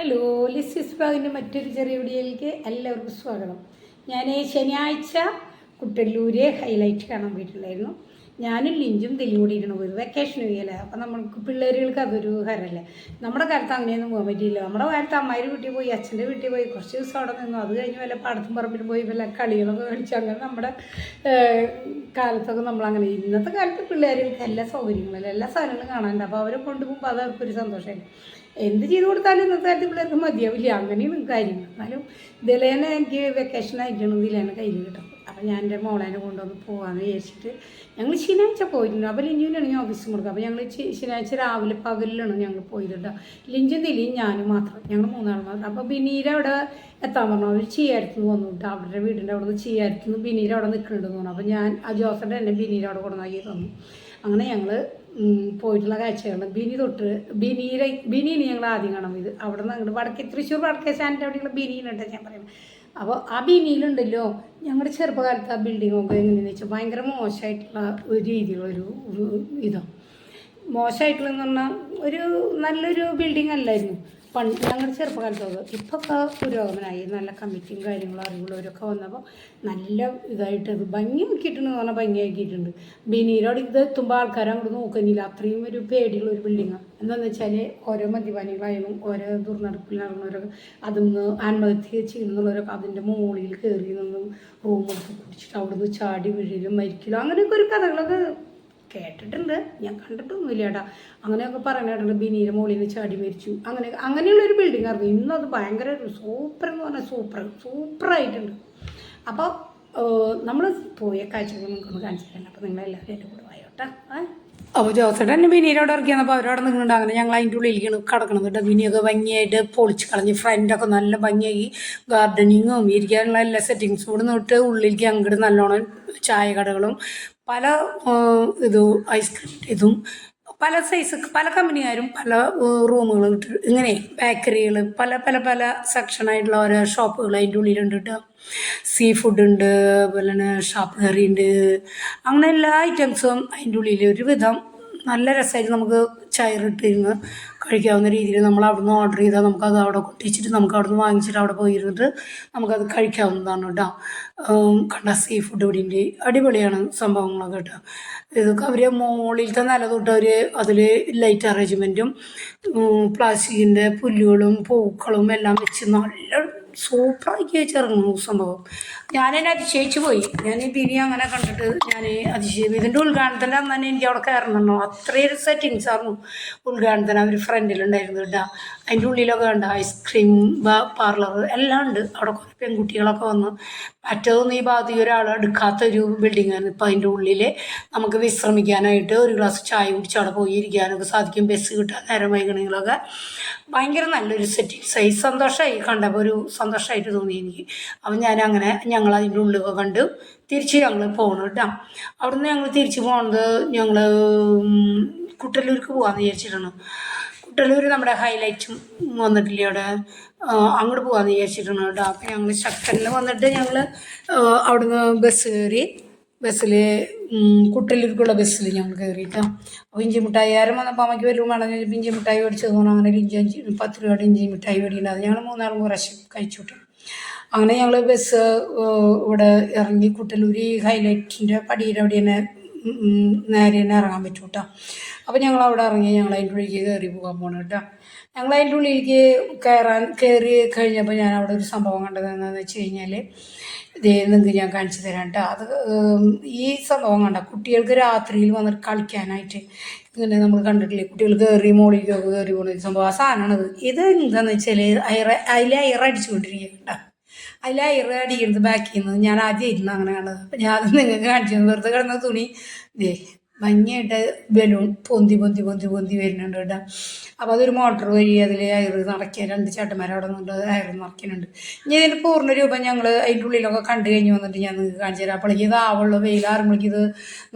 Hello ലിസിസ് ബാഗിന്റെ മറ്റൊരു ചെറിയ വീഡിയോയിലേക്ക് എല്ലാവർക്കും സ്വാഗതം. ഞാൻ ശനിയാഴ്ച കുട്ടല്ലൂര് ഹൈലൈറ്റ് കാണാൻ പോയിട്ടുണ്ടായിരുന്നു. ഞാനും ലിഞ്ചും തെല്ലും കൂടി പോയി വെക്കേഷൻ പോയല്ലേ അപ്പം നമ്മൾക്ക് പിള്ളേരുകൾക്ക് അതൊരു ഹരല്ലേ നമ്മുടെ കാലത്ത് അങ്ങനെയൊന്നും പോകാൻ പറ്റിയില്ല. നമ്മുടെ കാലത്ത് അമ്മയുടെ വീട്ടിൽ പോയി അച്ഛന്റെ വീട്ടിൽ പോയി കുറച്ച് ദിവസം അവിടെ നിന്നു. അത് കഴിഞ്ഞ് വല്ല പാടത്തും പറമ്പിൽ പോയി വല്ല കളികളൊക്കെ കളിച്ച് അങ്ങനെ നമ്മുടെ കാലത്തൊക്കെ നമ്മളങ്ങനെ ഇന്നത്തെ കാലത്ത് പിള്ളേരുകൾക്ക് എല്ലാ സൗകര്യങ്ങളും എല്ലാ സാധനങ്ങളും കാണാനുണ്ട്. അപ്പോൾ അവരെ കൊണ്ടുപോകുമ്പോൾ അത് അവർക്കൊരു സന്തോഷമായി എന്ത് ചെയ്ത് കൊടുത്താലും ഇന്നത്തെ കാലത്ത് പിള്ളേർക്ക് മതിയാവില്ല. അങ്ങനെയാണ് കാര്യങ്ങൾ. എന്നാലും ഇതിലേനെ എനിക്ക് വെക്കേഷൻ ആയിട്ടാണ് ഇതിലേനെ കയ്യിൽ കിട്ടും അപ്പം ഞാൻ എന്റെ മോളേനെ കൊണ്ടുവന്ന് പോകാമെന്ന് വിചാരിച്ചിട്ട് ഞങ്ങൾ ശനിയാഴ്ച പോയിട്ടുണ്ട് അപ്പോൾ ലിഞ്ചുവിനാണ് ഞാൻ ഓഫീസിൽ കൊടുക്കുക അപ്പോൾ ഞങ്ങൾ ശനിയാഴ്ച രാവിലെ പകലിലാണ് ഞങ്ങൾ പോയിട്ടുണ്ട് ലിഞ്ചും തിലിയും ഞാനും മാത്രം. ഞങ്ങൾ മൂന്നാൾ മാത്രം. അപ്പോൾ ബിനീര അവിടെ എത്താൻ പറഞ്ഞു. അവർ ചെയ്യാരത്തുനിന്ന് വന്നു കേട്ടോ. അവരുടെ വീടിന്റെ അവിടെ നിന്ന് ചെയ്യാരത്തുനിന്ന് ബിനീര അവിടെ നിൽക്കുന്നുണ്ടെന്ന് തോന്നുന്നു. അപ്പോൾ ഞാൻ ആ ജോസഫിന്റെ എന്നെ ബിനീര അവിടെ കൊണ്ടുവന്നാക്കി തന്നു. അങ്ങനെ ഞങ്ങൾ പോയിട്ടുള്ള കാഴ്ചകൾ ബിനി തൊട്ട് ബിനീര ബിനിയാണ് ഞങ്ങൾ ആദ്യം കാണാൻ ഇത് അവിടെ നിന്ന് അങ്ങോട്ട് വടക്കേ തൃശ്ശൂർ വടക്കേ സ്റ്റാൻഡിന്റെ അവിടെയുള്ള ബിനിയിലുണ്ട് ഞാൻ പറയുന്നത്. അപ്പോൾ ആ ബിനിയിലുണ്ടല്ലോ ഞങ്ങളുടെ ചെറുപ്പകാലത്ത് ആ ബിൽഡിങ്ങൊക്കെ എങ്ങനെയാണെന്ന് വെച്ചാൽ ഭയങ്കര മോശമായിട്ടുള്ള ഒരു രീതിയിലുള്ളൊരു ഒരു ഇതാണ് മോശമായിട്ടുള്ളതെന്ന് പറഞ്ഞാൽ ഒരു നല്ലൊരു ബിൽഡിംഗ് അല്ലായിരുന്നു. പണ്ട് ഞങ്ങളുടെ ചെറുപ്പകാലത്തൊക്കെ ഇപ്പോൾ ഒക്കെ പുരോഗമനമായി നല്ല കമ്മിറ്റിയും കാര്യങ്ങളും അറിവുള്ളവരൊക്കെ വന്നപ്പോൾ നല്ല ഇതായിട്ട് അത് ഭംഗിയാക്കിയിട്ടുണ്ട് എന്ന് പറഞ്ഞാൽ ഭംഗിയാക്കിയിട്ടുണ്ട്. ബിനീരോട് ഇത് എത്തുമ്പോൾ ആൾക്കാർ അങ്ങോട്ട് നോക്കുന്നില്ല. അത്രയും ഒരു പേടിയുള്ള ഒരു ബിൽഡിങ്ങാണ് എന്താണെന്ന് വെച്ചാൽ ഓരോ മദ്യപാനികളായാലും ഓരോ ദുർനടപ്പിൽ നടന്നവരൊക്കെ അതിൽ നിന്ന് ആത്മഹത്യ ചെയ്യുന്നവരൊക്കെ അതിന്റെ മുകളിൽ കയറി നിന്നും റൂമൊക്കെ കുടിച്ചിട്ട് അവിടുന്ന് ചാടി വീഴലും മരിക്കലും അങ്ങനെയൊക്കെ ഒരു കഥകളൊക്കെ കേട്ടിട്ടുണ്ട്. ഞാൻ കണ്ടിട്ടൊന്നുമില്ല ഏട്ടാ അങ്ങനെയൊക്കെ പറയണേട്ടുണ്ട് ബിനീര മോളിൽ നിന്ന് ചാടി മരിച്ചു. അങ്ങനെ അങ്ങനെയുള്ളൊരു ബിൽഡിംഗ് ആയിരുന്നു. ഇന്നത് ഭയങ്കര സൂപ്പർ എന്ന് പറഞ്ഞാൽ സൂപ്പർ സൂപ്പറായിട്ടുണ്ട് അപ്പോൾ നമ്മൾ പോയ കാഴ്ചകൾ നമുക്കൊന്ന് കാണിച്ചു തരാം. അപ്പോൾ നിങ്ങളെല്ലാവരും എന്റെ കൂടെ വായോട്ടാ അപ്പോൾ ജോസേട്ടൻ എന്നെ ബിനീരോട് ഇറക്കി വന്നപ്പോൾ അവരവിടെ നിൽക്കുന്നുണ്ട് അങ്ങനെ ഞങ്ങൾ അതിന്റെ ഉള്ളിലേക്കാണ് കിടക്കണം കേട്ടോ. ബിനിയൊക്കെ ഭംഗിയായിട്ട് പൊളിച്ച് കളഞ്ഞ് ഫ്രണ്ടൊക്കെ നല്ല ഭംഗിയാക്കി ഗാർഡനിങ്ങും ഇരിക്കാനുള്ള എല്ലാ സെറ്റിങ്സും കൂടെ നോട്ട് ഉള്ളിലേക്ക് അങ്ങോട്ട് നല്ലോണം ചായ കടകളും പല ഇതും ഐസ്ക്രീം ഇതും പല സൈസ് പല കമ്പനിക്കാരും പല റൂമുകൾ ഇട്ട് ഇങ്ങനെ ബേക്കറികൾ പല പല പല സെക്ഷനായിട്ടുള്ള ഓരോ ഷോപ്പുകൾ അതിന്റെ ഉള്ളിലുണ്ട് കേട്ടോ സീ ഫുഡ് ഉണ്ട് അതുപോലെ തന്നെ ഷാപ്പ് കറി ഉണ്ട്. അങ്ങനെ എല്ലാ ഐറ്റംസും അതിന്റെ ഉള്ളിൽ ഒരുവിധം നല്ല രസമായിട്ട് നമുക്ക് ചയറിട്ടിരുന്ന് കഴിക്കാവുന്ന രീതിയിൽ നമ്മൾ അവിടുന്ന് ഓർഡർ ചെയ്താൽ നമുക്കത് അവിടെ കൊട്ടിച്ചിട്ട് നമുക്ക് അവിടുന്ന് വാങ്ങിച്ചിട്ട് അവിടെ പോയിരുന്നിട്ട് നമുക്കത് കഴിക്കാവുന്നതാണ് കേട്ടോ. കണ്ട സീ ഫുഡ് ഇവിടെ അടിപൊളിയാണ് സംഭവങ്ങളൊക്കെ കേട്ടോ. ഇതൊക്കെ അവർ മുകളിലത്തെ നില തൊട്ട് അവർ അതിൽ ലൈറ്റ് അറേഞ്ച്മെന്റും പ്ലാസ്റ്റിക്കിന്റെ പുല്ലുകളും പൂക്കളും എല്ലാം വെച്ച് നല്ല സൂപ്പറാക്കി വെച്ചിറങ്ങുന്നു സംഭവം. ഞാനെന്നെ അതിശയിച്ചു പോയി. ഞാൻ ഈ അങ്ങനെ കണ്ടിട്ട് ഞാൻ അതിശയം ഇതിന്റെ ഉദ്ഘാടനത്തിന്റെ അന്ന് തന്നെ എനിക്ക് അവിടെ കയറണമെന്നോ അത്രയും സെറ്റിങ്സ് ആയിരുന്നു ഉദ്ഘാടനത്തിന്. അവർ ഫ്രണ്ടിലുണ്ടായിരുന്നു കേട്ടോ. അതിന്റെ ഉള്ളിലൊക്കെ ഉണ്ട് ഐസ്ക്രീം പാർലർ എല്ലാം ഉണ്ട്. അവിടെ കുറേ പെൺകുട്ടികളൊക്കെ വന്ന്. മറ്റേതൊന്നും ഈ ഭാഗത്ത് ഒരാൾ എടുക്കാത്ത ഒരു ബിൽഡിംഗ് ആണ്. ഇപ്പം അതിന്റെ ഉള്ളിൽ നമുക്ക് വിശ്രമിക്കാനായിട്ട് ഒരു ഗ്ലാസ് ചായ കുടിച്ച് അവിടെ പോയി ഇരിക്കാനൊക്കെ സാധിക്കും. ബസ് കിട്ടാൻ നേരം വൈകണമെങ്കിലൊക്കെ ഭയങ്കര നല്ലൊരു സെറ്റിങ്സ് ആയി സന്തോഷമായി കണ്ടപ്പോൾ ഒരു സന്തോഷമായിട്ട് തോന്നി എനിക്ക്. അപ്പം ഞാൻ അങ്ങനെ ഞങ്ങൾ അതിന്റെ ഉള്ളിലൊക്കെ കണ്ട് തിരിച്ച് ഞങ്ങൾ പോകണം കേട്ടോ. അവിടുന്ന് ഞങ്ങൾ തിരിച്ച് പോകുന്നത് ഞങ്ങൾ കുട്ടല്ലൂർക്ക് പോകാമെന്ന് വിചാരിച്ചിട്ടാണ്. കുട്ടല്ലൂർ നമ്മുടെ ഹൈലൈറ്റും വന്നിട്ടില്ല അവിടെ? അങ്ങോട്ട് പോകാമെന്ന് വിചാരിച്ചിട്ടാണ് കേട്ടോ. അപ്പം ഞങ്ങൾ ശക്തനിൽ വന്നിട്ട് ഞങ്ങൾ അവിടുന്ന് ബസ് കയറി ബസ്സിൽ കുട്ടല്ലൂർക്കുള്ള ബസ്സിൽ ഞങ്ങൾ കയറിയിട്ടോ. അപ്പോൾ ഇഞ്ചി മിഠായി ആരും വന്നപ്പോൾ അമ്മയ്ക്ക് വരും വേണം ഞാൻ ഇഞ്ചി മിഠായി മേടിച്ചത് തോന്നുന്നു അങ്ങനെ ഒരു ഇഞ്ചി അഞ്ച് പത്ത് രൂപയുടെ ഇഞ്ചി മിഠായി മേടിക്കുന്നത് ഞങ്ങൾ മൂന്നാളും കുറച്ച് കഴിച്ചു വിട്ടു അങ്ങനെ ഞങ്ങൾ ബസ് ഇവിടെ ഇറങ്ങി കുട്ടലൂർ ഈ ഹൈലൈറ്റിന്റെ പടിയുടെ അവിടെ തന്നെ നേരെ തന്നെ ഇറങ്ങാൻ പറ്റും കേട്ടോ. അപ്പോൾ ഞങ്ങൾ അവിടെ ഇറങ്ങി ഞങ്ങൾ അതിന്റെ ഉള്ളിലേക്ക് കയറി പോകാൻ പോകണം കേട്ടോ. ഞങ്ങൾ അതിന്റെ ഉള്ളിലേക്ക് കയറാൻ കയറി കഴിഞ്ഞപ്പോൾ ഞാൻ അവിടെ ഒരു സംഭവം കണ്ടത് എന്താണെന്ന് വെച്ച് കഴിഞ്ഞാൽ നിങ്ങൾക്ക് ഞാൻ കാണിച്ചു തരാം കേട്ടോ അത് ഈ സംഭവം കണ്ട കുട്ടികൾക്ക് രാത്രിയിൽ വന്നിട്ട് കളിക്കാനായിട്ട് ഇങ്ങനെ നമ്മൾ കണ്ടിട്ടില്ലേ കുട്ടികൾ കയറി മോളിലേക്കൊക്കെ കയറി പോകുന്ന സംഭവം. ആ സാധനമാണത്. ഇത് എന്താണെന്ന് വെച്ചാൽ അയറ അതിൽ അയറ അടിച്ചുകൊണ്ടിരിക്കുക അതിൽ അയറ അടിക്കുന്നത് ബാക്കിൽ നിന്ന് ഞാൻ ആദ്യം ഇരുന്ന് അങ്ങനെ കാണുന്നത് അപ്പം ഞാൻ അത് നിങ്ങൾക്ക് കാണിച്ചു വെറുതെ കിടന്ന തുണി. ദേ ഭംഗിയായിട്ട് ബലൂൺ പൊന്തി പൊന്തി പൊന്തി പൊന്തി വരുന്നുണ്ട് കേട്ടോ. അപ്പോൾ അതൊരു മോട്ടോർ വഴി അതിൽ അയർ നിറയ്ക്കുക രണ്ട് ചേട്ടന്മാർ അവിടെ നിന്നുണ്ട് അയർ നിറയ്ക്കുന്നുണ്ട്. ഇനി ഇതിന്റെ പൂർണ രൂപം ഞങ്ങൾ അതിന്റെ ഉള്ളിലൊക്കെ കണ്ടു കഴിഞ്ഞ് വന്നിട്ട് ഞാൻ നിങ്ങൾക്ക് കാണിച്ചു തരാം. അപ്പോഴേക്ക് ഇത് ആവുള്ളൂ വെയിലാറുമ്പോഴേക്ക് ഇത്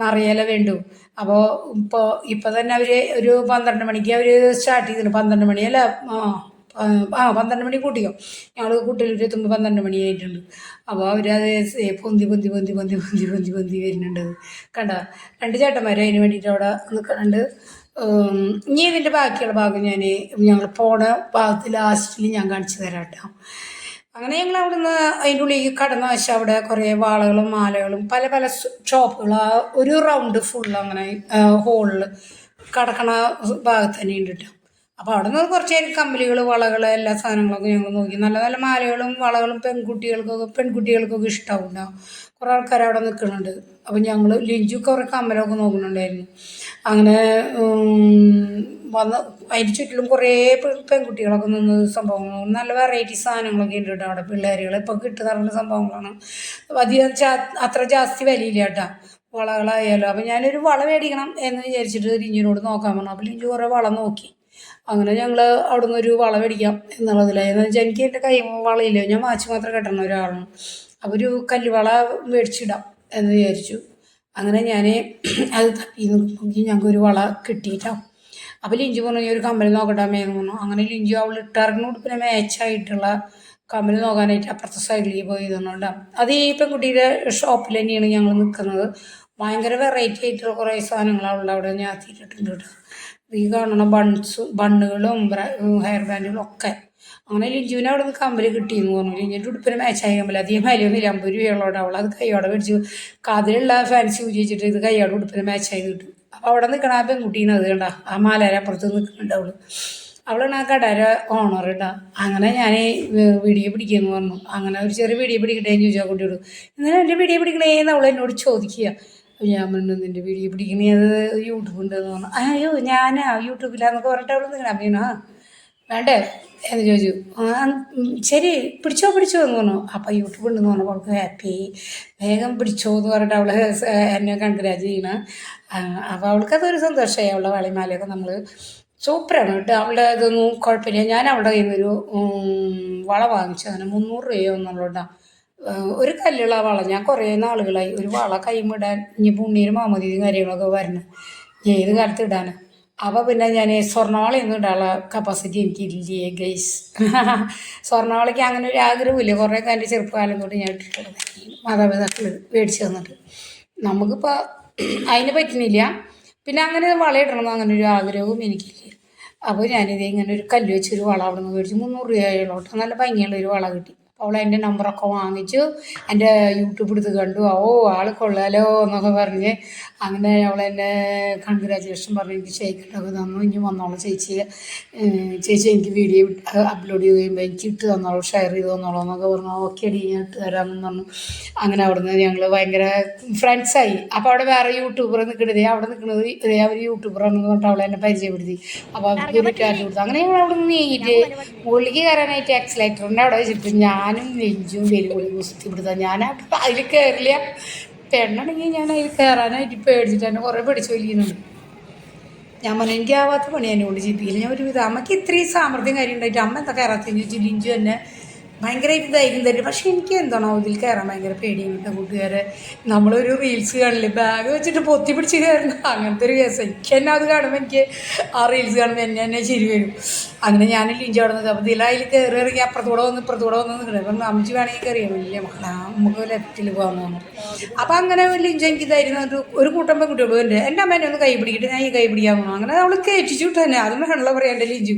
നിറയല വേണ്ടു. അപ്പോൾ ഇപ്പോൾ ഇപ്പോൾ തന്നെ അവർ ഒരു പന്ത്രണ്ട് മണിക്ക് അവർ സ്റ്റാർട്ട് ചെയ്തിട്ടുണ്ട് പന്ത്രണ്ട് മണിയല്ലേ ആ. ആ, പന്ത്രണ്ട് മണി കൂട്ടിക്കോ. ഞങ്ങൾ കുട്ടികളിൽ എത്തുമ്പോൾ പന്ത്രണ്ട് മണിയായിട്ടുണ്ട് അപ്പോൾ അവരത് പൊന്തി പൊന്തി പൊന്തി പൊന്തി പൊന്തി പൊന്തി പൊന്തി വരുന്നുണ്ട്. കണ്ട? രണ്ട് ചേട്ടന്മാർ അതിന് വേണ്ടിയിട്ട് അവിടെ നിൽക്കുന്നുണ്ട്. ഇനി ഇതിന്റെ ബാക്കിയുള്ള ഭാഗം ഞാൻ ഞങ്ങൾ പോണ ഭാഗത്ത് ലാസ്റ്റിൽ ഞാൻ കാണിച്ചു തരാം കേട്ടോ. അങ്ങനെ ഞങ്ങൾ അവിടെ നിന്ന് അതിന്റെ ഉള്ളിലേക്ക് കടന്ന വശം അവിടെ കുറേ വാളകളും മാലകളും പല പല ഷോപ്പുകൾ ഒരു റൗണ്ട് ഫുൾ അങ്ങനെ ഹോളിൽ കടക്കണ ഭാഗത്ത് തന്നെ ഉണ്ട് കേട്ടോ. അപ്പോൾ അവിടെ നിന്ന് കുറച്ച് കമ്പലികൾ വളകൾ എല്ലാ സാധനങ്ങളൊക്കെ ഞങ്ങൾ നോക്കി. നല്ല നല്ല മാലകളും വളകളും പെൺകുട്ടികൾക്കൊക്കെ പെൺകുട്ടികൾക്കൊക്കെ ഇഷ്ടമാവുണ്ടാവും കുറേ ആൾക്കാർ അവിടെ നിൽക്കുന്നുണ്ട്. അപ്പോൾ ഞങ്ങൾ ലിഞ്ചു കുറേ കമ്മലൊക്കെ നോക്കുന്നുണ്ടായിരുന്നു. അങ്ങനെ വന്ന് അതിന് ചുറ്റിലും കുറേ പെൺകുട്ടികളൊക്കെ നിന്ന് സംഭവങ്ങൾ. നല്ല വെറൈറ്റി സാധനങ്ങളൊക്കെ ഉണ്ട് കേട്ടോ അവിടെ പിള്ളേരുകൾ ഇപ്പോൾ കിട്ടുന്ന സംഭവങ്ങളാണ്. അധികം അത്ര ജാസ്തി വിലയില്ല കേട്ടോ. വളകളായാലും. അപ്പം ഞാനൊരു വള മേടിക്കണം എന്ന് വിചാരിച്ചിട്ട് ലിഞ്ചിനോട് നോക്കാൻ പറഞ്ഞു. അപ്പോൾ ലിഞ്ചു കുറേ വള നോക്കി. അങ്ങനെ ഞങ്ങൾ അവിടെ ഒരു വള മേടിക്കാം എന്നുള്ളതിലായി എന്ന് വെച്ചാൽ എനിക്ക് എന്റെ കൈ വളയില്ല ഞാൻ വാച്ച് മാത്രം കെട്ടണ ഒരാളാണ്. അപ്പോൾ ഒരു കല്ലുവള മേടിച്ചിടാം എന്ന് വിചാരിച്ചു. അങ്ങനെ ഞാൻ അത് തപ്പി നോക്കി ഞങ്ങൾക്ക് ഒരു വള കിട്ടിയിട്ടാ. അപ്പോൾ ലിഞ്ചു പറഞ്ഞു ഒരു കമ്മൽ നോക്കട്ടെ അമ്മയെന്ന് പറഞ്ഞു. അങ്ങനെ ലിഞ്ചു അവൾ ഇട്ടിറങ്ങുന്ന ഉടുപ്പിനെ മാച്ചായിട്ടുള്ള കമ്മൽ നോക്കാനായിട്ട് അപ്പുറത്തെ സൈഡിലേക്ക് പോയി തന്നുകൊണ്ടാണ് അത് ഈ പെൺകുട്ടിയുടെ ഷോപ്പിൽ തന്നെയാണ് ഞങ്ങൾ നിൽക്കുന്നത് ഭയങ്കര വെറൈറ്റി ആയിട്ടുള്ള കുറേ സാധനങ്ങൾ അവളുടെ അവിടെ ഞാൻ എത്തിയിട്ടുണ്ട് കേട്ടോ. ഈ കാണുന്ന ബൺസ് ബണ്ണുകളും ഹെയർ ബാൻഡുകളും ഒക്കെ. അങ്ങനെ ലിഞ്ചുവിനെ അവിടെ നിന്ന് കമ്പലി കിട്ടിയെന്ന് പറഞ്ഞു. ലിഞ്ചിന്റെ ഉടുപ്പിന് മാച്ചായ കമ്പലി. അധികം വിലയൊന്നുമില്ല. അമ്പത് രൂപയുള്ളോട് അവൾ അത് കൈയോടെ മേടിച്ചു. കാതിലുള്ള ഫാൻസി ഉപയോഗിച്ചിട്ട് ഇത് കൈയോടെ ഉടുപ്പിന് മാച്ചായി കിട്ടും. അപ്പോൾ അവിടെ നിൽക്കണ ആ പെൺകുട്ടീനെ അത് കണ്ട. ആ മാലേരെ അപ്പുറത്ത് നിൽക്കുന്നുണ്ട് അവൾ. അവളാണ് ആ കടയുടെ ഓണർ ഇട്ടാ അങ്ങനെ ഞാൻ വീഡിയോ പിടിക്കുമെന്ന് പറഞ്ഞു. അങ്ങനെ ഒരു ചെറിയ വീഡിയോ പിടിക്കട്ടെ ചോദിച്ചാൽ കുട്ടിയോട്. എന്നാൽ എന്റെ വീഡിയോ പിടിക്കണേന്ന് അവൾ എന്നോട് ചോദിക്കുക. ഞാൻ പറഞ്ഞു നിന്റെ വീഡിയോ പിടിക്കണേ അത് യൂട്യൂബ് ഉണ്ടെന്ന് പറഞ്ഞു. അയ്യോ ഞാനാ? യൂട്യൂബിലാന്നൊക്കെ പറഞ്ഞിട്ട് അവൾ നിൽക്കണം ആ വേണ്ടേ? എന്ന് ചോദിച്ചു. ശരി പിടിച്ചോ പിടിച്ചോ എന്ന് പറഞ്ഞു. അപ്പം യൂട്യൂബ് ഉണ്ടെന്ന് പറഞ്ഞപ്പോൾ അവൾക്ക് ഹാപ്പി വേഗം പിടിച്ചോ എന്ന് പറഞ്ഞിട്ട് അവൾ എന്നെ കൺഗ്രാജ് ചെയ്യണം. അപ്പോൾ അവൾക്കതൊരു സന്തോഷമായി. അവളുടെ വളിമാലയൊക്കെ നമ്മൾ സൂപ്പറാണ് കേട്ടോ. അവളുടെ ഇതൊന്നും കുഴപ്പമില്ല. ഞാൻ അവളുടെ കയ്യിൽ നിന്നൊരു വള വാങ്ങിച്ചു. അങ്ങനെ മുന്നൂറ് രൂപയോ എന്നുള്ളൂട്ടാ ഒരു കല്ലുള്ള വള. ഞാൻ കുറേ നാളുകളായി ഒരു വള കൈമിടാൻ ഇനി പുണ്ണീരും മാമതിയും കാര്യങ്ങളൊക്കെ വരണം. ഏത് കാലത്ത് ഇടാനാ? അപ്പോൾ പിന്നെ ഞാൻ സ്വർണവാളയൊന്നും ഇടാനുള്ള കപ്പാസിറ്റി എനിക്കില്ലേ ഗൈസ് സ്വർണവാളയ്ക്ക് അങ്ങനെ ഒരു ആഗ്രഹമില്ല കുറേ കാര്യം ചെറുപ്പകാലം തൊട്ട് ഞാൻ ഇട്ടിട്ടുള്ളത്. മാതാപിതാക്കൾ മേടിച്ചു തന്നിട്ട്. നമുക്കിപ്പോൾ അതിന് പറ്റുന്നില്ല. പിന്നെ അങ്ങനെ വള വളയിടണമെന്ന് അങ്ങനെ ഒരു ആഗ്രഹവും എനിക്കില്ല. അപ്പോൾ ഞാനിത് ഇങ്ങനെ ഒരു കല്ല് വെച്ചൊരു വള അവിടെ നിന്ന് മേടിച്ചു. മുന്നൂറ് രൂപയുള്ളോട്ട് നല്ല ഭംഗിയുള്ള ഒരു വള കിട്ടി. അവൾ എന്റെ നമ്പറൊക്കെ വാങ്ങിച്ചു എന്റെ യൂട്യൂബ് എടുത്ത് കണ്ടു. ഓ ആൾ കൊള്ളാലോ എന്നൊക്കെ പറഞ്ഞ് അങ്ങനെ അവൾ എന്നെ കൺഗ്രാജുലേഷൻ പറഞ്ഞു എനിക്ക് ഷെയ്ക്കിട്ടൊക്കെ തന്നു ഇനി വന്നോളൂ ചേച്ചി. ചേച്ചി എനിക്ക് വീഡിയോ അപ്ലോഡ് ചെയ്ത് കഴിയുമ്പോൾ എനിക്ക് ഇട്ട് തന്നോളൂ ഷെയർ ചെയ്ത് തന്നോളൂ എന്നൊക്കെ പറഞ്ഞു. ഓക്കെ അടി ഞാൻ ഇട്ട് തരാമെന്ന് പറഞ്ഞു. അങ്ങനെ അവിടുന്ന് ഞങ്ങൾ ഭയങ്കര ഫ്രണ്ട്സായി അപ്പോൾ അവിടെ വേറെ യൂട്യൂബർ നിൽക്കണത് അവിടെ നിൽക്കുന്നത് ഇതേ അവർ യൂട്യൂബറാണെന്ന് പറഞ്ഞിട്ട് അവളെ എന്നെ പരിചയപ്പെടുത്തി. അപ്പോൾ അവർക്ക് ഒരു ടാറ്റ് കൊടുത്തു. അങ്ങനെ ഞങ്ങൾ അവിടെ നിന്ന് നീറ്റ് മുകളിലേക്ക് കയറാനായിട്ട് ആക്സിലേറ്ററിന്റെ അവിടെ വെച്ചിട്ട് ഞാനും നെഞ്ചും വെല്ലുവിളി കുസ്തി പിടുത്താം ഞാൻ അതിൽ കയറില്ല പെണ്ണാണെങ്കിൽ ഞാൻ അതിൽ കയറാനായിട്ട് പേടിച്ചിട്ട് തന്നെ കുറേ പേടിച്ച് വലിക്കുന്നുണ്ട് ഞാൻ പറഞ്ഞു എനിക്കാവാത്ത പണി എന്നെ കൊണ്ട് ചെയ്യിപ്പിക്കില്ല? ഞാൻ ഒരു വിധം അമ്മയ്ക്ക് ഇത്രയും സാമർഥ്യം കാര്യം ഉണ്ടായിട്ട് അമ്മ എന്താ കയറാത്തെന്ന് ചോദിച്ചു ലിഞ്ചു എന്നെ ഭയങ്കരമായിട്ട് ധൈര്യം തരും. പക്ഷെ എനിക്ക് എന്താണോ ഇതിൽ കയറാൻ ഭയങ്കര പേടിയാണ് കേട്ടോ കൂട്ടുകാരെ നമ്മളൊരു റീൽസ് കാണില്ലേ ബാഗ് വെച്ചിട്ട് പൊത്തി പിടിച്ച് കയറുന്ന അങ്ങനത്തെ ഒരു കേസ് എനിക്ക് തന്നെ അത് കാണുമ്പോൾ എനിക്ക് ആ റീൽസ് കാണുമ്പോൾ എന്നെ തന്നെ ചിരി വരും. അങ്ങനെ ഞാൻ ലിഞ്ച് അവിടെ അപ്പോൾ ഇതിൽ അതിൽ കയറി ഇറങ്ങി അപ്പുറത്തൂടെ വന്ന് ഇപ്പുറത്തൂടെ വന്ന് നിൽക്കണേ അപ്പം അമ്മച്ചി വേണമെങ്കിൽ കയറിയാൽ മക്കളാ നമുക്ക് ലെഫ്റ്റിൽ പോകാമെന്ന് പറഞ്ഞു അപ്പം അങ്ങനെ ലിഞ്ച് എനിക്ക് ധൈര്യം ഒരു ഒരു കൂട്ടം പെൺകുട്ടികളും. ഉണ്ട് എന്റെ അമ്മേനെ ഒന്ന് കൈ പിടിക്കിട്ട്. ഞാൻ ഈ കൈ പിടിക്കാൻ പോകണം അങ്ങനെ അവൾ കയറ്റിച്ചു തന്നെ അതും വേണമല്ലോ പറയാം എന്റെ ലിഞ്ചു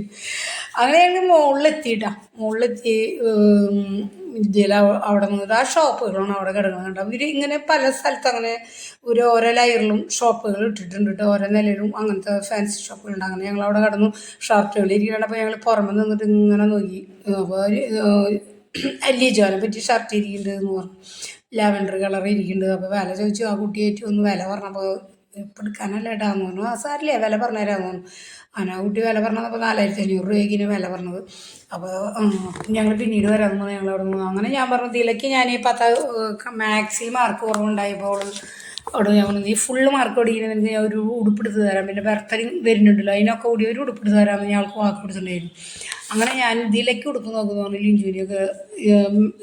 അങ്ങനെ മുകളിലെത്തിയിട്ടാ. മുകളിലെത്തി ഇന്ത്യയിൽ അവിടെ നിന്ന്. ആ ഷോപ്പുകളാണ് അവിടെ കിടക്കുന്നത് കേട്ടോ ഇവർ ഇങ്ങനെ പല സ്ഥലത്ത് അങ്ങനെ ഒരു ഓരോ ലയറിലും ഷോപ്പുകൾ ഇട്ടിട്ടുണ്ട് കേട്ടോ. ഓരോ നിലയിലും അങ്ങനത്തെ ഫാൻസി ഷോപ്പുകളുണ്ട് അങ്ങനെ ഞങ്ങൾ അവിടെ കിടന്നു ഷർട്ടുകൾ ഇരിക്കണം അപ്പോൾ ഞങ്ങൾ പുറമെ നിന്നിട്ട് ഇങ്ങനെ നോക്കി. അപ്പോൾ ലിജോനെ പറ്റി ഷർട്ട് ഇരിക്കുന്നുണ്ട് എന്ന് പറഞ്ഞു. ലാവൻഡർ കളർ ഇരിക്കുന്നുണ്ട്. അപ്പോൾ വില ചോദിച്ചു. ആ കുട്ടിയായിട്ട് ഒന്ന് വില പറഞ്ഞപ്പോൾ എടുക്കാനല്ല ഇടാന്ന് പറഞ്ഞു ആ സാറില്ലേ വില പറഞ്ഞുതരാമെന്ന് പറഞ്ഞു അങ്ങനെ ആ കുട്ടി വില പറഞ്ഞപ്പോൾ നാലായിരത്തി അഞ്ഞൂറ് രൂപയ്ക്കിന് വില പറഞ്ഞത്. അപ്പോൾ ഞങ്ങൾ പിന്നീട് വരാൻ പറഞ്ഞു ഞങ്ങൾ അവിടെ നിന്ന്. അങ്ങനെ ഞാൻ പറഞ്ഞു ഇതിലേക്ക് ഞാൻ ഈ പത്ത് മാക്സി മാർക്ക് കുറവുണ്ടായപ്പോൾ അവിടെ ഞാൻ പറഞ്ഞു നീ ഫുള്ള് മാർക്ക് ഓടിക്കുന്നതിന് ഞാൻ ഒരു ഉടുപ്പെടുത്ത് തരാം. പിന്നെ ബർത്ത്ഡേ വരുന്നുണ്ടല്ലോ അതിനൊക്കെ കൂടി ഒരു ഉടുപ്പെടുത്ത് തരാമെന്ന് ഞങ്ങൾക്ക് വാക്ക് കൊടുത്തിട്ടുണ്ടായിരുന്നു. അങ്ങനെ ഞാൻ ഇതിലേക്ക് ഉടുപ്പ് നോക്കുന്നു ലിഞ്ചുവിനെയൊക്കെ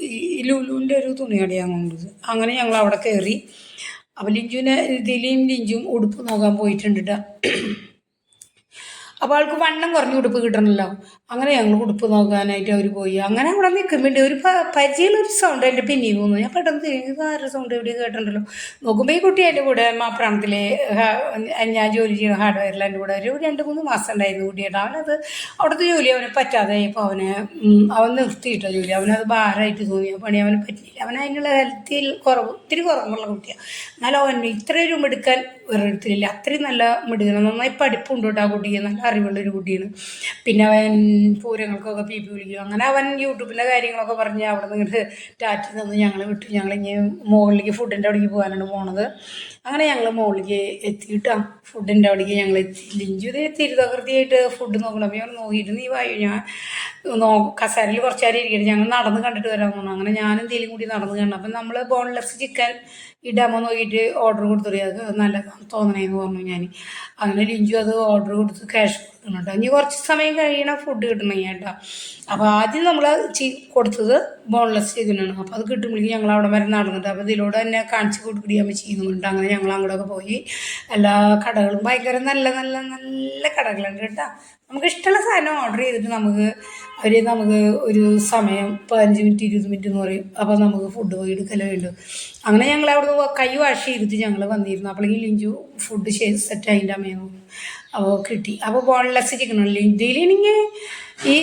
ഈ ലുലുവിന്റെ ഒരു തുണിയാണ് ഞാൻ കൊണ്ടത് അങ്ങനെ ഞങ്ങൾ അവിടെ കയറി. അപ്പോൾ ലിഞ്ചുവിനെ ഇതിലെയും ലിഞ്ചും ഉടുപ്പ് നോക്കാൻ പോയിട്ടുണ്ട് ട്ടോ. അപ്പോൾ ആൾക്ക് വണ്ണം കുറഞ്ഞ ഉടുപ്പ് കിട്ടണമല്ലോ അങ്ങനെ ഞങ്ങൾ ഉടുപ്പ് നോക്കാനായിട്ട് അവർ പോയി. അങ്ങനെ അവിടെ നിൽക്കുമ്പോണ്ട് ഒരു പരിചയം ഒരു സൗണ്ട് എന്റെ പിന്നിൽ തോന്നുന്നു ഞാൻ പെട്ടെന്ന് തിരിഞ്ഞു വേറെ സൗണ്ട് എവിടെ കേട്ടിട്ടുണ്ടല്ലോ. നോക്കുമ്പോൾ ഈ കുട്ടി എന്റെ കൂടെ മാപ്രാണത്തിലെ ഞാൻ ജോലി ചെയ്യുന്ന ഹാർഡ്വെയറിൽ എന്റെ കൂടെ ഒരു രണ്ട് മൂന്ന് മാസം ഉണ്ടായിരുന്നു കുട്ടിയുടെ അവനത് അവിടുത്തെ ജോലി അവനെ ഇപ്പോൾ അവനെ അവൻ നിർത്തിയിട്ടോ ജോലി. അവനത് ഭാരമായിട്ട് തോന്നി. പണി അവന് പറ്റിയില്ല. അവൻ അതിനുള്ള ഹെൽത്തിൽ കുറവ് ഒത്തിരി കുറവുള്ള കുട്ടിയാണ് എന്നാലും അവൻ ഇത്രയും എടുക്കാൻ എടുത്തില്ല അത്രയും നല്ല മെടുക്കണം നന്നായി പഠിപ്പുണ്ട് കേട്ടോ ആ കുട്ടിക്ക്. നല്ല അറിവുള്ള ഒരു കുട്ടിയാണ്. പിന്നെ അവൻ പൂരങ്ങൾക്കൊക്കെ പി പി വിളിക്കും. അങ്ങനെ അവൻ യൂട്യൂബിലെ കാര്യങ്ങളൊക്കെ പറഞ്ഞ് അവിടെ നിന്ന് ഇങ്ങോട്ട് ടാറ്റ് ഞങ്ങൾ വിട്ടു. ഞങ്ങൾ ഇനി മുകളിലേക്ക് ഫുഡിന്റെ അവിടേക്ക് പോകാനാണ് പോണത്. അങ്ങനെ ഞങ്ങൾ മുകളിലേക്ക് എത്തിയിട്ടാ ഫുഡിന്റെ അവിടേക്ക് ഞങ്ങൾ എത്തി. ലിഞ്ചു ഇത് തിരുതകൃതിയായിട്ട് ഫുഡ് നോക്കണം. ഞാൻ നോക്കിയിട്ട് നീ വായു? ഞാൻ നോ കസേരയിൽ കുറച്ച് നേരം ഇരിക്കണം ഞങ്ങൾ നടന്ന് കണ്ടിട്ട് വരാൻ തോന്നുന്നു അങ്ങനെ ഞാനും തീലും കൂടി നടന്ന് കണ്ടു. അപ്പം നമ്മൾ ബോൺലെസ് ചിക്കൻ ഇടാമോ നോക്കിയിട്ട് ഓർഡർ കൊടുത്തു. അത് നല്ല തോന്നണേന്ന് പറഞ്ഞു ഞാൻ. അങ്ങനെ ലിഞ്ചു അത് ഓർഡർ കൊടുത്ത് ക്യാഷ് കൊടുക്കണം കേട്ടോ. ഇനി കുറച്ച് സമയം കഴിയണം ഫുഡ് കിട്ടണമെങ്കിൽ കേട്ടോ. അപ്പോൾ ആദ്യം നമ്മൾ ചി കൊടുത്തത് ബോൺലെസ് ചിക്കനാണ് അപ്പോൾ അത് കിട്ടുമ്പോഴേക്കും ഞങ്ങൾ അവിടെ വരെ നടന്നിട്ട് അപ്പോൾ ഇതിലൂടെ തന്നെ കാണിച്ച് കൊടുക്കുകയാണ് ചെയ്യുന്നുണ്ട് അങ്ങനെ ഞങ്ങൾ അങ്ങോട്ടൊക്കെ പോയി. എല്ലാ കടകളും ഭയങ്കര നല്ല നല്ല നല്ല കടകളുണ്ട് കേട്ടോ. നമുക്ക് ഇഷ്ടമുള്ള സാധനം ഓർഡർ ചെയ്തിട്ട് നമുക്ക് അവർ നമുക്ക് ഒരു സമയം പതിനഞ്ച് മിനിറ്റ് ഇരുപത് മിനിറ്റ് എന്ന് പറയും. അപ്പോൾ നമുക്ക് ഫുഡ് പോയി എടുക്കലേ ഉള്ളൂ. അങ്ങനെ ഞങ്ങൾ അവിടെ കൈ വാഷ് ചെയ്തിട്ട് ഞങ്ങൾ വന്നിരുന്നു. അപ്പോഴേക്കും ലിഞ്ചു ഫുഡ് സെറ്റ് അതിന്റെ അമ്മയെന്ന് അപ്പോൾ കിട്ടി. അപ്പോൾ ബോൺലെസ് ചിക്കനല്ലേ ഇതിലെനിക്ക് ഈ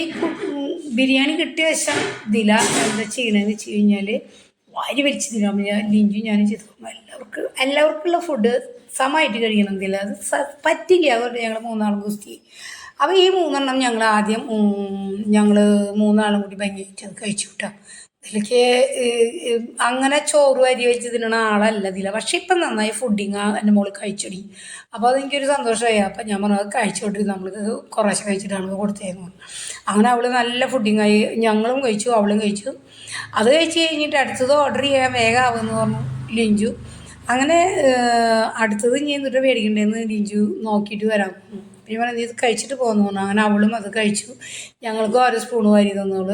ബിരിയാണി കിട്ടിയ വശം ഇതില എന്താ ചെയ്യണമെന്ന് വെച്ച് കഴിഞ്ഞാൽ വാരി വലിച്ച് തിന്നാൻ ഞാൻ ലിഞ്ചും ഞാനും ചെയ്തു. എല്ലാവർക്കും എല്ലാവർക്കുള്ള ഫുഡ് സമമായിട്ട് കഴിക്കണം എന്തില്ല അത് പറ്റില്ല അതുകൊണ്ട് ഞങ്ങൾ മൂന്നാളും ഗുസ്തി അപ്പോൾ ഈ മൂന്നെണ്ണം ഞങ്ങൾ ആദ്യം ഞങ്ങൾ മൂന്നാളും കൂടി ഭംഗിയായിട്ട് കഴിച്ചു കിട്ടാം ഇതിലേക്ക് അങ്ങനെ ചോറ് അരി വെച്ച് തിന്നണ ആളല്ല ഇതില്ല പക്ഷെ ഇപ്പം നന്നായി ഫുഡിങ് എന്റെ മോൾ കഴിച്ചടി. അപ്പോൾ അതെനിക്കൊരു സന്തോഷമായി. അപ്പം ഞാൻ പറഞ്ഞു അത് കഴിച്ചോട്ട് നമ്മൾ കുറേശ്ശെ കഴിച്ചിട്ടാണ് കൊടുത്തേന്ന് പറഞ്ഞു. അങ്ങനെ അവൾ നല്ല ഫുഡിങ് ആയി. ഞങ്ങളും കഴിച്ചു അവളും കഴിച്ചു. അത് കഴിച്ച് കഴിഞ്ഞിട്ട് അടുത്തത് ഓർഡർ ചെയ്യാൻ വേഗം ആവുമെന്ന് പറഞ്ഞു ലിഞ്ചു. അങ്ങനെ അടുത്തത് ഇനി എന്നിട്ട് മേടിക്കണ്ടേന്ന് ലിഞ്ചു നോക്കിയിട്ട് വരാം പിന്നെ പറഞ്ഞു നീ ഇത് കഴിച്ചിട്ട് പോകുന്നു പറഞ്ഞു. അങ്ങനെ അവളും അത് കഴിച്ചു. ഞങ്ങൾക്ക് ഓരോ സ്പൂൺ വാരി തന്നോൾ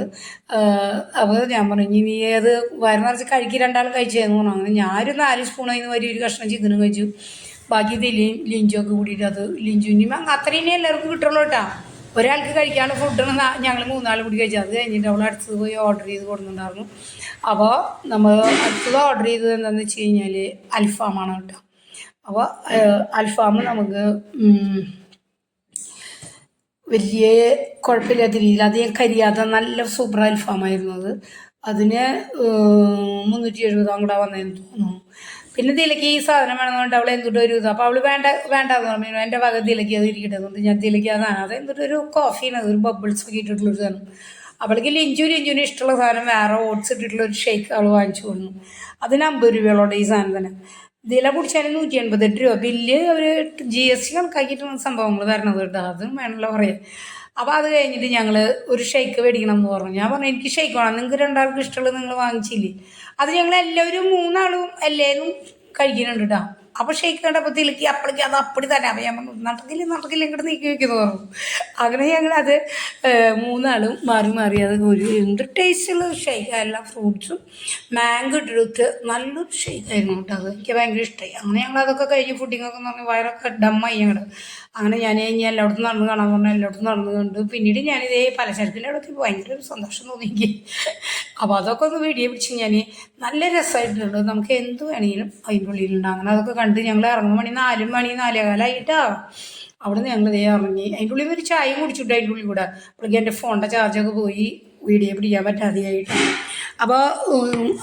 അപ്പോൾ ഞാൻ പറഞ്ഞു നീ അത് വയറ് നിറച്ച് കഴിക്കി രണ്ടാളും കഴിച്ചതെന്ന് പറഞ്ഞു. അങ്ങനെ ഞാനൊരു നാല് സ്പൂൺ അതിന് വരി ഒരു കഷ്ണം ചിക്കനും കഴിച്ചു. ബാക്കി ഇതിലെയും ലിഞ്ചൊക്കെ കൂടിയിട്ട് അത് ലിഞ്ചു അങ്ങ് അത്രയും എല്ലാവർക്കും കിട്ടുള്ളൂ കേട്ടോ. ഒരാൾക്ക് കഴിക്കാനുള്ള ഫുഡാണ് ഞങ്ങൾ മൂന്നാൾ കൂടി കഴിച്ചത്. അത് കഴിഞ്ഞിട്ട് അവൾ അടുത്തത് പോയി ഓർഡർ ചെയ്ത് കൊടുക്കുന്നുണ്ടായിരുന്നു. അപ്പോൾ നമ്മൾ അടുത്തത് ഓർഡർ ചെയ്തത് എന്താണെന്ന് വെച്ച് കഴിഞ്ഞാൽ അൽഫാമാണ് കേട്ടോ. അപ്പോൾ അൽഫാം നമുക്ക് വലിയ കുഴപ്പമില്ലാത്ത രീതിയിൽ. അധികം കരിയാത്ത നല്ല സൂപ്പർ അൽഫാമായിരുന്നു അത്. അതിന് മുന്നൂറ്റി എഴുപതാം കൂടെ വന്നതെന്ന് തോന്നുന്നു. പിന്നെ തിലക്കി ഈ സാധനം വേണമെന്നുണ്ട് അവൾ എന്തുട്ട് ഒരു ഇത്. അപ്പോൾ അവൾ വേണ്ട വേണ്ടെന്ന് പറഞ്ഞു. എന്റെ വക തിലക്കി അത് ഇരിക്കട്ടെന്നുണ്ട് ഞാൻ ഇതിലേക്ക് അതാണ് അത് എന്നിട്ട് ഒരു കോഫിയാണ് ഒരു ബബിൾസ് ഒക്കെ ഇട്ടിട്ടുള്ളൊരു സാധനം. അവൾക്ക് ലിഞ്ചു ലിഞ്ചുവിന് ഇഷ്ടമുള്ള സാധനം വേറെ ഓട്സ് ഇട്ടിട്ടുള്ള ഒരു ഷേക്ക് അവൾ വാങ്ങിച്ചു കൊടുക്കുന്നു അതിന് അമ്പത് രൂപയോളം ഈ സാധനം തന്നെ ഇതില കുടിച്ചാൽ നൂറ്റി എൺപത്തെട്ട് രൂപ. ബില്ല് അവർ ജി എസ് ടി കണക്കാക്കിയിട്ടുള്ള സംഭവങ്ങൾ വരണത് കേട്ടോ. അതും വേണമല്ലോ പറയാം അപ്പോൾ അത് കഴിഞ്ഞിട്ട് ഞങ്ങൾ ഒരു ഷെയ്ക്ക് മേടിക്കണം എന്ന് പറഞ്ഞു. ഞാൻ പറഞ്ഞു എനിക്ക് ഷെയ്ക്ക് വേണം. നിങ്ങൾക്ക് രണ്ടാൾക്കും ഇഷ്ടമുള്ളത് നിങ്ങൾ വാങ്ങിച്ചില്ലേ? അത് ഞങ്ങൾ എല്ലാവരും മൂന്നാളും എല്ലാവരും കഴിക്കുന്നുണ്ട് കേട്ടോ. അപ്പോൾ ഷേക്ക് കണ്ടപ്പോൾ അപ്പോഴേക്കും അത് അപ്പടി തന്നെ. അപ്പം ഞാൻ നടക്കില്ല നടക്കില്ല ഇങ്ങോട്ട് നീക്കി വെക്കുന്നു പറഞ്ഞു. അങ്ങനെ ഞങ്ങളത് മൂന്നാളും മാറി മാറി അത് ഒരു എന്ത് ടേസ്റ്റുള്ള ഷെയ്ക്ക് എല്ലാ ഫ്രൂട്ട്സും മാംഗോ ഇട്ടെടുത്ത് നല്ലൊരു ഷെയ്ക്കായിരുന്നു കേട്ടോ അത്. എനിക്ക് ഭയങ്കര ഇഷ്ടമായി അങ്ങനെ ഞങ്ങൾ അതൊക്കെ കഴിഞ്ഞ് ഫുഡിങ്ങൊക്കെ പറഞ്ഞ് വയറൊക്കെ ഡമ്മായി ഞങ്ങൾ അങ്ങനെ ഞാൻ ഇനി എല്ലായിടത്തും നടന്ന് കാണാൻ പറഞ്ഞാൽ എല്ലായിടത്തും നടന്നുകൊണ്ട് കണ്ടു. പിന്നീട് ഞാനിതേ പലചരക്കിന്റെ അവിടേക്ക് ഭയങ്കര ഒരു സന്തോഷം തോന്നി എനിക്ക് അപ്പോൾ അതൊക്കെ ഒന്ന് വീഡിയോ പിടിച്ച് ഞാൻ നല്ല രസമായിട്ടുണ്ട്. നമുക്ക് എന്ത് വേണമെങ്കിലും അതിന്റെ ഉള്ളിലുണ്ട്. അങ്ങനെ അതൊക്കെ കണ്ട് ഞങ്ങൾ ഇറങ്ങുന്ന മണി നാലും മണി നാലേകാലായിട്ടാ. അവിടെ നിന്ന് ഞങ്ങൾ ഇതേ ഇറങ്ങി. അതിന്റെ ഉള്ളിൽ നിന്ന് ഒരു ചായയും കുടിച്ചിട്ട് അതിന്റെ ഉള്ളിൽ കൂടെ. അപ്പോഴേക്കും എന്റെ ഫോണിന്റെ ചാർജൊക്കെ പോയി. വീഡിയോ പിടിക്കാൻ പറ്റാതെയായിട്ട്. അപ്പോൾ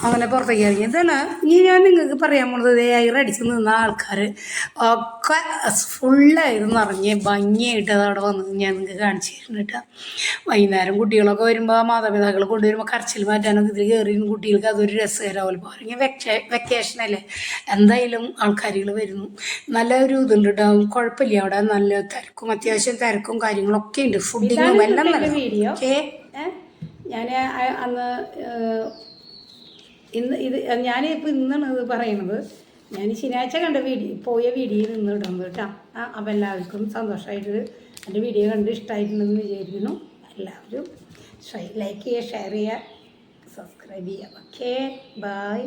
അങ്ങനെ പുറത്തേക്ക് ഇറങ്ങി. ഇതാണ് ഇനി ഞാൻ നിങ്ങൾക്ക് പറയാൻ പോണത് അയർ അടിച്ച് നിന്ന ആൾക്കാർ ഒക്കെ ഫുള്ളായിരുന്നു നിറഞ്ഞ് ഭംഗിയായിട്ട് അത് അവിടെ വന്നത് ഞാൻ നിങ്ങൾക്ക് കാണിച്ചു തരുന്നുണ്ട് വൈകുന്നേരം കുട്ടികളൊക്കെ വരുമ്പോൾ മാതാപിതാക്കൾ കൊണ്ടുവരുമ്പോൾ കരച്ചിൽ മാറ്റാനൊക്കെ ഇതിൽ കയറി കുട്ടികൾക്ക് അതൊരു രസകരമാവില്ല പറഞ്ഞ വെക്കേ വെക്കേഷനല്ലേ എന്തായാലും ആൾക്കാരുകൾ വരുന്നു. നല്ല ഒരു ഇതുണ്ട് കേട്ടോ. കുഴപ്പമില്ല അവിടെ. നല്ല തിരക്കും അത്യാവശ്യം തിരക്കും കാര്യങ്ങളൊക്കെ ഉണ്ട്. ഫുഡിങ്ങും എല്ലാം നല്ല വീഡിയോ ഓക്കേ ഞാൻ അന്ന് ഇന്ന് ഇത് ഞാൻ ഇപ്പോൾ ഇന്നാണ് ഇത് പറയണത്. ഞാൻ ശനിയാഴ്ച കണ്ട വീഡിയോ പോയ വീഡിയോ നിന്ന് ഇടുന്നത് കേട്ടോ. അപ്പം എല്ലാവർക്കും സന്തോഷമായിട്ട് എന്റെ വീഡിയോ കണ്ട് ഇഷ്ടമായിട്ടുണ്ടെന്ന് വിചാരിക്കുന്നു. എല്ലാവരും ലൈക്ക് ചെയ്യുക ഷെയർ ചെയ്യുക സബ്സ്ക്രൈബ് ചെയ്യുക. Okay bye